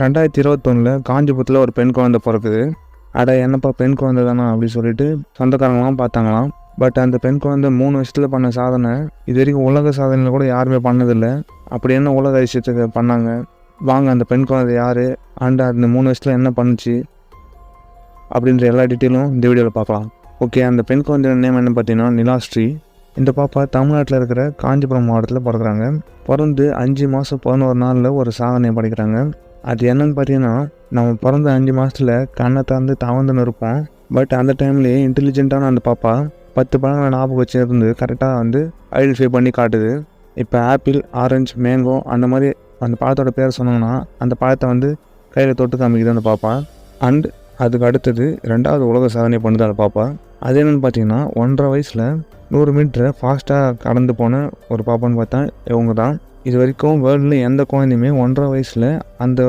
ரெண்டாயிரத்தி இருபத்தொன்னில் காஞ்சிபுரத்தில் ஒரு பெண் குழந்தை பிறக்குது. அட என்னப்பா பெண் குழந்தை தானா அப்படின்னு சொல்லிட்டு சொந்தக்காரங்களாம் பார்த்தாங்களாம். பட் அந்த பெண் குழந்தை மூணு வருஷத்தில் பண்ண சாதனை. இது வரைக்கும் உலக சாதனையில் கூட யாருமே பண்ணதில்லை. அப்படி என்ன உலக விஷயத்துக்கு பண்ணாங்க? வாங்க அந்த பெண் குழந்தை யார்? அண்ட் அந்த மூணு வருஷத்தில் என்ன பண்ணுச்சு? அப்படின்ற எல்லா டீட்டெயிலும் இந்த வீடியோவில் பார்க்கலாம். ஓகே அந்த பெண் குழந்தையோட நேம் என்ன பார்த்தீங்கன்னா நிலாஸ்ரீ இந்த பாப்பா தமிழ்நாட்டில் இருக்கிற காஞ்சிபுரம் மாவட்டத்தில் பிறக்கிறாங்க. பிறந்து அஞ்சு மாதம் பதினோரு நாளில் ஒரு சாதனையை படிக்கிறாங்க. அது என்னன்னு பார்த்தீங்கன்னா நம்ம பிறந்த அஞ்சு மாதத்தில் கண்ணை திறந்து தவந்துன்னு இருப்போம் பட் அந்த டைம்லேயே இன்டெலிஜென்ட்டான அந்த பாப்பா பத்து பழங்களை ஞாபகம் வச்சிருந்து கரெக்டாக வந்து ஐடென்டிஃபை பண்ணி காட்டுது. இப்போ ஆப்பிள் ஆரஞ்சு மேங்கோ அந்த மாதிரி அந்த பழத்தோட பேர் சொன்னாங்கன்னா அந்த பழத்தை வந்து கையில் தொட்டு காமிக்குது அந்த பாப்பா. அண்ட் அதுக்கு அடுத்தது ரெண்டாவது உலக சாதனை பண்ணுது அந்த பாப்பா. அது என்னென்னு பார்த்தீங்கன்னா ஒன்றரை வயசில் நூறு மீட்டரை ஃபாஸ்ட்டாக கடந்து போன ஒரு பாப்பான்னு பார்த்தா இவங்க தான். இது வரைக்கும் வேர்ல்டில் எந்த குழந்தையுமே ஒன்றரை வயசில் அந்த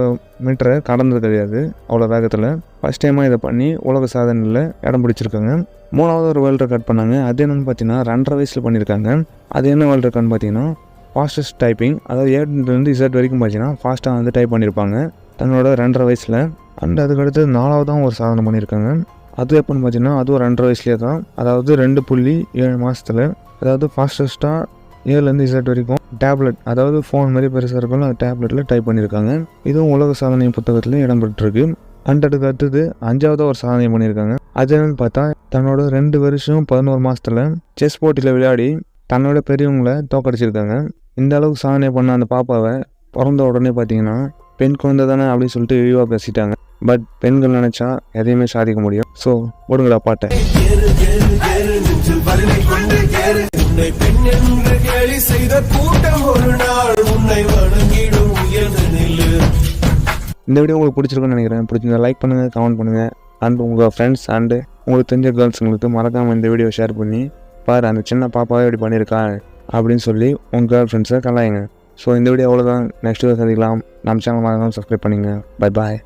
மீட்டரை கடந்தது கிடையாது அவ்வளோ வேகத்தில். ஃபஸ்ட் டைமாக இதை பண்ணி உலக சாதனையில் இடம் பிடிச்சிருக்காங்க. மூணாவது ஒரு வேர்ல்டு ரெக்கார்ட் பண்ணாங்க. அது என்னென்னு பார்த்தீங்கன்னா ரெண்டரை வயசில் பண்ணியிருக்காங்க. அது என்ன வேர்ல்டு ரெக்கார்ட்னு பார்த்தீங்கன்னா ஃபாஸ்டஸ்ட் டைப்பிங் அதாவது ஏட்லேருந்து இசட் வரைக்கும் பார்த்தீங்கன்னா ஃபாஸ்ட்டாக வந்து டைப் பண்ணியிருப்பாங்க. தன்னோட ரெண்டரை வயசில். அண்ட் அதுக்கடுத்து நாலாவதாக ஒரு சாதனை பண்ணியிருக்காங்க. அது எப்போன்னு பார்த்தீங்கன்னா அதுவும் ரெண்டரை வயசுலேயே தான். அதாவது ரெண்டு புள்ளி ஏழு மாதத்தில் அதாவது ஃபாஸ்டஸ்ட்டாக ஏழுலேருந்து இசட் வரைக்கும் டேப்லெட் அதாவது ஃபோன் மாதிரி பெருசாக இருக்கும் அந்த டேப்லெட்டில் டைப் பண்ணியிருக்காங்க இதுவும் உலக சாதனை புத்தகத்தில் இடம்பெற்றிருக்கு. அண்ட் அதுக்கு அடுத்தது அஞ்சாவதாக ஒரு சாதனை பண்ணியிருக்காங்க அது என்னன்னு பார்த்தா தன்னோட ரெண்டு வருஷம் பதினோரு மாதத்தில் செஸ் போட்டியில் விளையாடி தன்னோட பெரியவங்களை தோக்கடிச்சிருக்காங்க. இந்த அளவுக்கு சாதனை பண்ண அந்த பாப்பாவை பிறந்த உடனே பார்த்தீங்கன்னா பெண் குழந்தை தானே அப்படின்னு சொல்லிட்டு இழிவாக பேசிட்டாங்க. பட் பெண்கள் நினச்சா எதையுமே சாதிக்க முடியும். ஸோ போடுங்களா பாட்டை. உன்னை பெண் என்று கேலி செய்த கூட்டம் ஒரு நாள் உன்னை வணங்கிடும் உயர்ந்து நில்லு. இந்த வீடியோ உங்களுக்கு பிடிச்சிருக்குன்னு நினைக்கிறேன். பிடிச்சிருந்தா லைக் பண்ணுங்கள் கமெண்ட் பண்ணுங்கள் அண்ட் உங்கள் ஃப்ரெண்ட்ஸ் அண்டு உங்களுக்கு தெரிஞ்ச கேர்ள்ஸுங்களுக்கு மறக்காமல் இந்த வீடியோ ஷேர் பண்ணி பாரு அந்த சின்ன பாப்பாவே இப்படி பண்ணியிருக்கா அப்படின்னு சொல்லி உங்கள் கேர்ள் ஃப்ரெண்ட்ஸை கலாயுங்க. ஸோ இந்த வீடியோ அவ்வளோதான் நெக்ஸ்ட் வீடியோ சந்திக்கலாம். நம்ம சேனல் மறக்காமல் சப்ஸ்கிரைப் பண்ணிங்க. Bye bye